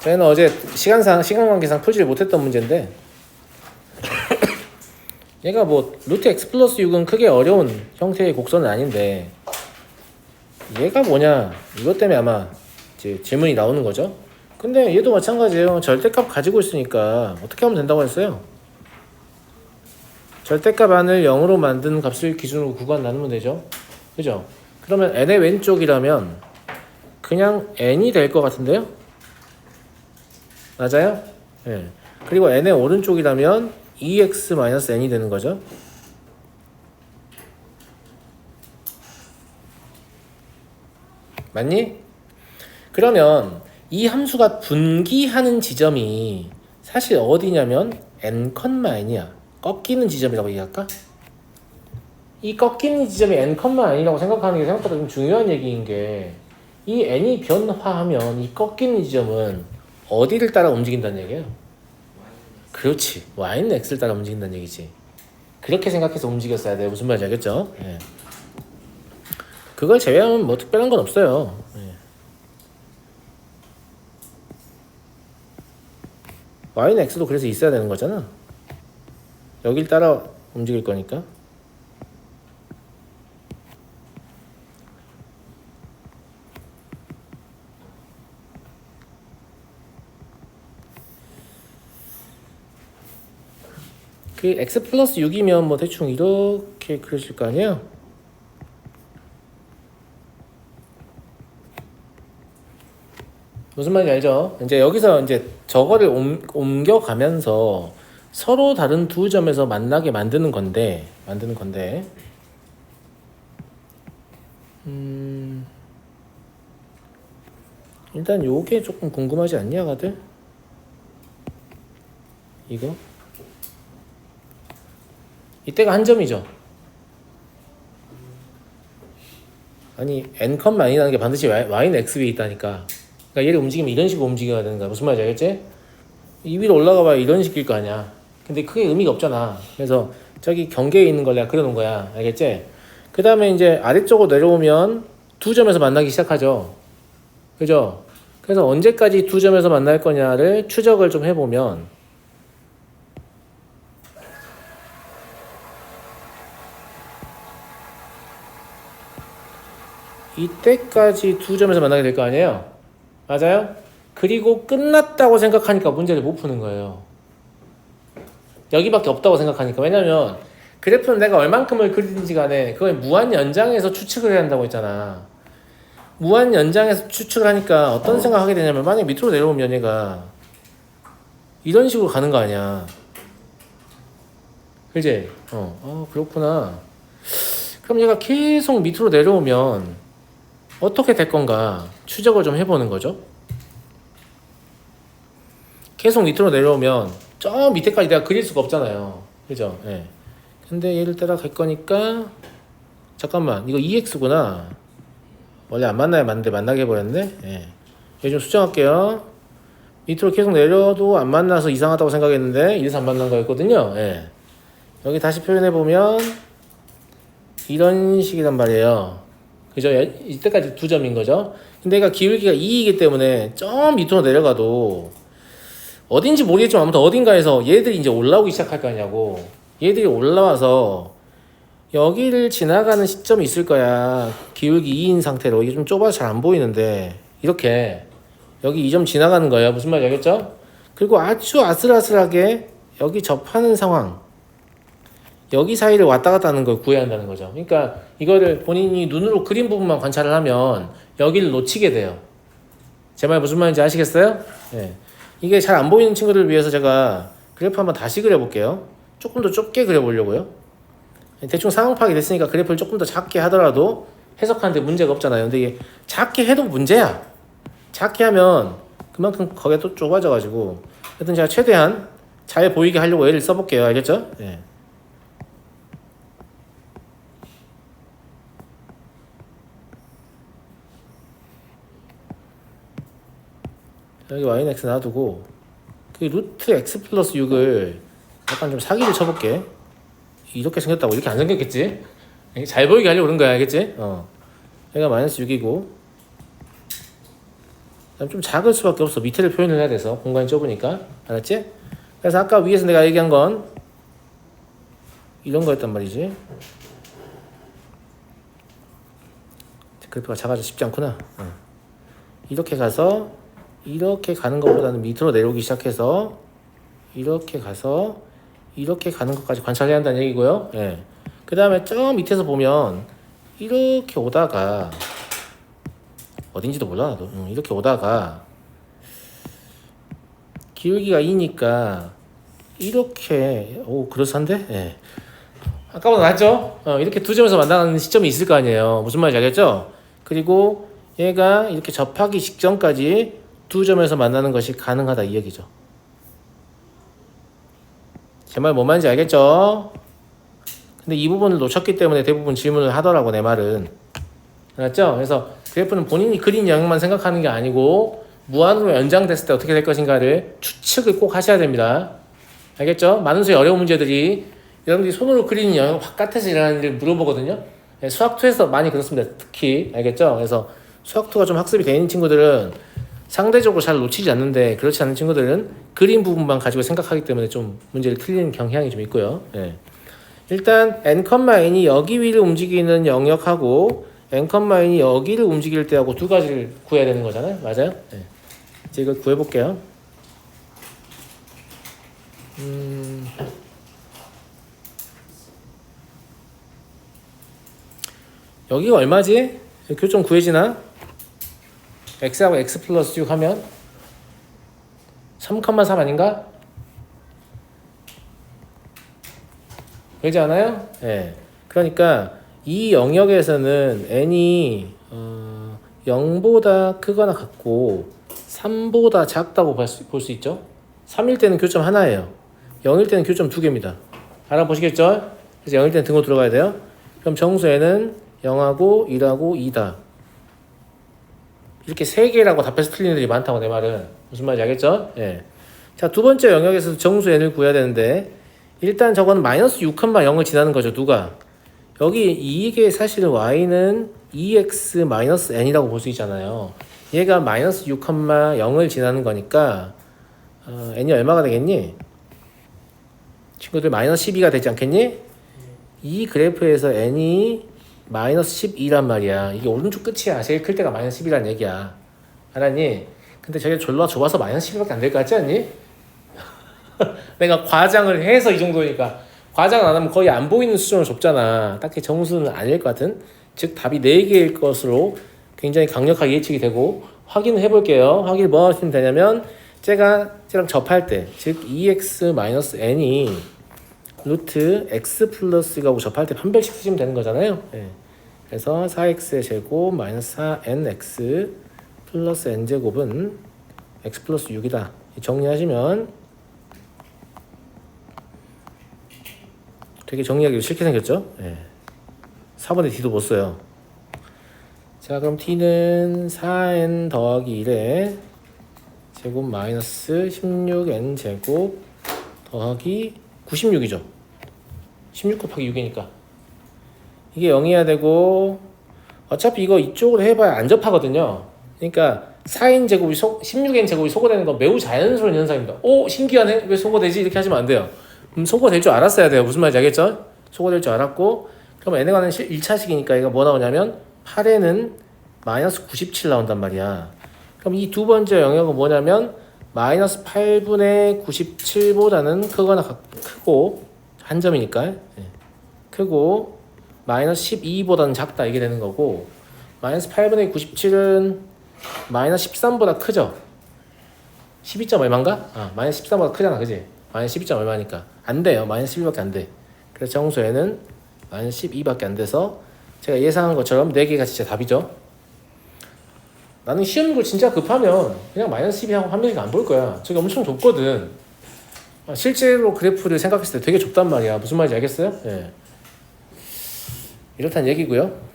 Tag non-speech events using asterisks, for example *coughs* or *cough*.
저희는 어제 시간상 시간 관계상 풀지 못했던 문제인데 *coughs* 얘가 뭐 루트 x 플러스 6은 크게 어려운 형태의 곡선은 아닌데 얘가 뭐냐 이것 때문에 아마 이제 질문이 나오는 거죠. 근데 얘도 마찬가지예요. 절대값 가지고 있으니까 어떻게 하면 된다고 했어요? 절대값 안을 0으로 만든 값을 기준으로 구간 나누면 되죠. 그죠? 그러면 n의 왼쪽이라면 그냥 n이 될 것 같은데요? 맞아요? 예. 그리고 n의 오른쪽이라면 2x-n이 되는 거죠. 맞니? 그러면 이 함수가 분기하는 지점이 사실 어디냐면 n,n이야. 꺾이는 지점이라고 얘기할까? 이 꺾이는 지점이 n,n이라고 생각하는 게 생각보다 좀 중요한 얘기인 게 이 n이 변화하면 이 꺾이는 지점은 어디를 따라 움직인다는 얘기예요? 그렇지. y는 x를 따라 움직인다는 얘기지. 그렇게 생각해서 움직였어야 돼요. 무슨 말인지 알겠죠? 예. 그걸 제외하면 뭐 특별한 건 없어요. 예. y는 x도 그래서 있어야 되는 거잖아. 여길 따라 움직일 거니까. 그 x 플러스 6이면 뭐 대충 이렇게 그려질 거 아니에요? 무슨 말인지 알죠? 이제 여기서 이제 저거를 옮, 옮겨가면서 서로 다른 두 점에서 만나게 만드는 건데 만드는 건데 음 일단 요게 조금 궁금하지 않냐 가들 이거 이때가 한 점이죠. 아니 n 컴 아니라는 게 반드시 y, y는 x 위에 있다니까. 그러니까 얘를 움직이면 이런 식으로 움직여야 되는 거야 무슨 말인지 알겠지? 이 위로 올라가 봐야 이런 식일 거 아니야. 근데 크게 의미가 없잖아. 그래서 저기 경계에 있는 걸 내가 그려놓은 거야. 알겠지? 그 다음에 이제 아래쪽으로 내려오면 두 점에서 만나기 시작하죠. 그죠? 그래서 언제까지 두 점에서 만날 거냐를 추적을 좀 해보면 이때까지 두 점에서 만나게 될 거 아니에요? 맞아요? 그리고 끝났다고 생각하니까 문제를 못 푸는 거예요. 여기밖에 없다고 생각하니까. 왜냐면 그래프는 내가 얼만큼을 그리든지 간에 그걸 무한 연장해서 추측을 해야 한다고 했잖아. 무한 연장해서 추측을 하니까 어떤 생각하게 되냐면 만약에 밑으로 내려오면 얘가 이런 식으로 가는 거 아니야. 그지? 어, 어, 그렇구나. 그럼 얘가 계속 밑으로 내려오면 어떻게 될 건가 추적을 좀 해보는 거죠. 계속 밑으로 내려오면 저 밑에까지 내가 그릴 수가 없잖아요. 그죠? 예. 근데 얘를 따라갈 거니까 잠깐만 이거 EX구나. 원래 안 만나야 맞는데 만나게 해버렸네. 예. 얘좀 수정할게요. 밑으로 계속 내려도 안 만나서 이상하다고 생각했는데 이래서 안 만난 거였거든요. 예. 여기 다시 표현해 보면 이런 식이란 말이에요. 그죠? 이때까지 두 점인 거죠. 근데 얘가 기울기가 2이기 때문에 좀 밑으로 내려가도 어딘지 모르겠지만 아무튼 어딘가에서 얘들이 이제 올라오기 시작할 거 아니냐고. 얘들이 올라와서 여기를 지나가는 시점이 있을 거야. 기울기 2인 상태로. 이게 좀 좁아서 잘 안 보이는데 이렇게 여기 이점 지나가는 거예요. 무슨 말인지 알겠죠? 그리고 아주 아슬아슬하게 여기 접하는 상황. 여기 사이를 왔다 갔다 하는 걸 구해야 한다는 거죠. 그러니까 이거를 본인이 눈으로 그린 부분만 관찰을 하면 여기를 놓치게 돼요. 제 말 무슨 말인지 아시겠어요? 네. 이게 잘 안 보이는 친구들을 위해서 제가 그래프 한번 다시 그려볼게요. 조금 더 좁게 그려보려고요. 대충 상황 파악이 됐으니까 그래프를 조금 더 작게 하더라도 해석하는데 문제가 없잖아요. 근데 이게 작게 해도 문제야. 작게 하면 그만큼 거기가 또 좁아져가지고 하여튼 제가 최대한 잘 보이게 하려고 얘를 써볼게요. 알겠죠? 네. 여기 y는 x 놔두고 그 루트 x 플러스 6을 약간 좀 사기를 쳐볼게 이렇게 생겼다고 이렇게 안 생겼겠지? 잘 보이게 하려고 그런 거야 알겠지? 어 얘가 마이너스 6이고 좀 작을 수밖에 없어. 밑에를 표현을 해야 돼서 공간이 좁으니까 알았지? 그래서 아까 위에서 내가 얘기한 건 이런 거였단 말이지. 그래프가 작아져 쉽지 않구나. 어. 이렇게 가서 이렇게 가는 것보다는 밑으로 내려오기 시작해서 이렇게 가서 이렇게 가는 것까지 관찰해야 한다는 얘기고요. 예. 그 다음에 저 밑에서 보면 이렇게 오다가 어딘지도 몰라 나도 응, 이렇게 오다가 기울기가 2니까 이렇게 오 그럴싸한데? 예. 아까보다 낫죠? 어, 이렇게 두 점에서 만나는 시점이 있을 거 아니에요. 무슨 말인지 알겠죠? 그리고 얘가 이렇게 접하기 직전까지 두 점에서 만나는 것이 가능하다 이 얘기죠. 제말뭔 말인지 알겠죠? 근데 이 부분을 놓쳤기 때문에 대부분 질문을 하더라고 내 말은. 알았죠? 그래서 그래프는 본인이 그린 영역만 생각하는 게 아니고 무한으로 연장됐을 때 어떻게 될 것인가를 추측을 꼭 하셔야 됩니다. 알겠죠? 많은 수의 어려운 문제들이 여러분들이 손으로 그리는 영역 바깥에서 일어나는 일을 물어보거든요. 네, 수학2에서 많이 그렇습니다. 특히 알겠죠? 그래서 수학2가 좀 학습이 돼 있는 친구들은 상대적으로 잘 놓치지 않는데 그렇지 않은 친구들은 그림 부분만 가지고 생각하기 때문에 좀 문제를 틀리는 경향이 좀 있고요. 예. 일단 n, n이 여기 위를 움직이는 영역하고 n, n이 여기를 움직일 때하고 두 가지를 구해야 되는 거잖아요. 맞아요? 예. 이제 이걸 구해볼게요. 음... 여기가 얼마지? 교점 구해지나? X하고 x 플러스 6 하면 3,3 아닌가? 그러지 않아요? 예. 네. 그러니까 이 영역에서는 n이 어, 0보다 크거나 같고 3보다 작다고 볼수 있죠? 3일 때는 교점 하나예요. 0일 때는 교점 두 개입니다. 알아보시겠죠? 그래서 0일 때는 등호 들어가야 돼요. 그럼 정수에는 0하고 1하고 2다. 이렇게 세 개라고 답해서 틀리는 애들이 많다고 내 말은 무슨 말인지 알겠죠? 예. 자, 두 번째 영역에서 정수 n을 구해야 되는데 일단 저거는 마이너스 6,0을 지나는 거죠. 누가? 여기 이게 사실은 y는 2x 마이너스 n이라고 볼 수 있잖아요. 얘가 마이너스 6,0을 지나는 거니까 어, n이 얼마가 되겠니? 친구들 마이너스 12가 되지 않겠니? 이 그래프에서 n이 마이너스 12란 말이야. 이게 오른쪽 끝이야. 제일 클 때가 마이너스 10이란 얘기야. 알았니? 근데 저게 졸라 좁아서 마이너스 10밖에 안 될 것 같지 않니? *laughs* 내가 과장을 해서 이 정도니까 과장 안 하면 거의 안 보이는 수준으로 좁잖아. 딱히 정수는 아닐 것 같은. 즉 답이 4개일 것으로 굉장히 강력하게 예측이 되고 확인을 해볼게요. 확인 뭐 하시면 되냐면 제가 쟤랑 접할 때, 즉 2x-n이 루트 x 플러스가고 접할 때 판별식 쓰시면 되는 거잖아요. 네. 그래서 4x의 제곱 마이너스 4nx 플러스 n제곱은 x 플러스 6이다. 정리하시면 되게 정리하기 싫게 생겼죠? 네. 4번에 d도 못 써요. 자 그럼 t는 4n 더하기 1에 제곱 마이너스 16n 제곱 더하기 96이죠. 16 곱하기 6이니까. 이게 0이어야 되고 어차피 이거 이쪽으로 해봐야 안 접하거든요. 그러니까 4인 제곱이 소, 16인 제곱이 소거되는 건 매우 자연스러운 현상입니다. 오 신기하네 왜 소거되지 이렇게 하시면 안 돼요. 음, 소거될 줄 알았어야 돼요. 무슨 말인지 알겠죠? 소거될 줄 알았고 그럼 n에 관한 1차식이니까 이거 뭐 나오냐면 8에는 마이너스 97 나온단 말이야. 그럼 이 두 번째 영역은 뭐냐면 마이너스 8분의 97보다는 크거나 크고 한 점이니까 예. 크고 마이너스 12보다는 작다 이게 되는 거고 마이너스 8분의 97은 마이너스 13보다 크죠 12점 얼마인가? 아 마이너스 13보다 크잖아 그지? 마이너스 12점 얼마니까 안 돼요 마이너스 12밖에 안돼 그래서 정수에는 마이너스 12밖에 안 돼서 제가 예상한 것처럼 4개가 진짜 답이죠 나는 시험 걸 진짜 급하면 그냥 마이너스 12하고 한 명씩 안 볼 거야. 저기 엄청 좁거든. 아, 실제로 그래프를 생각했을 때 되게 좁단 말이야. 무슨 말인지 알겠어요? 예. 이렇다는 얘기고요.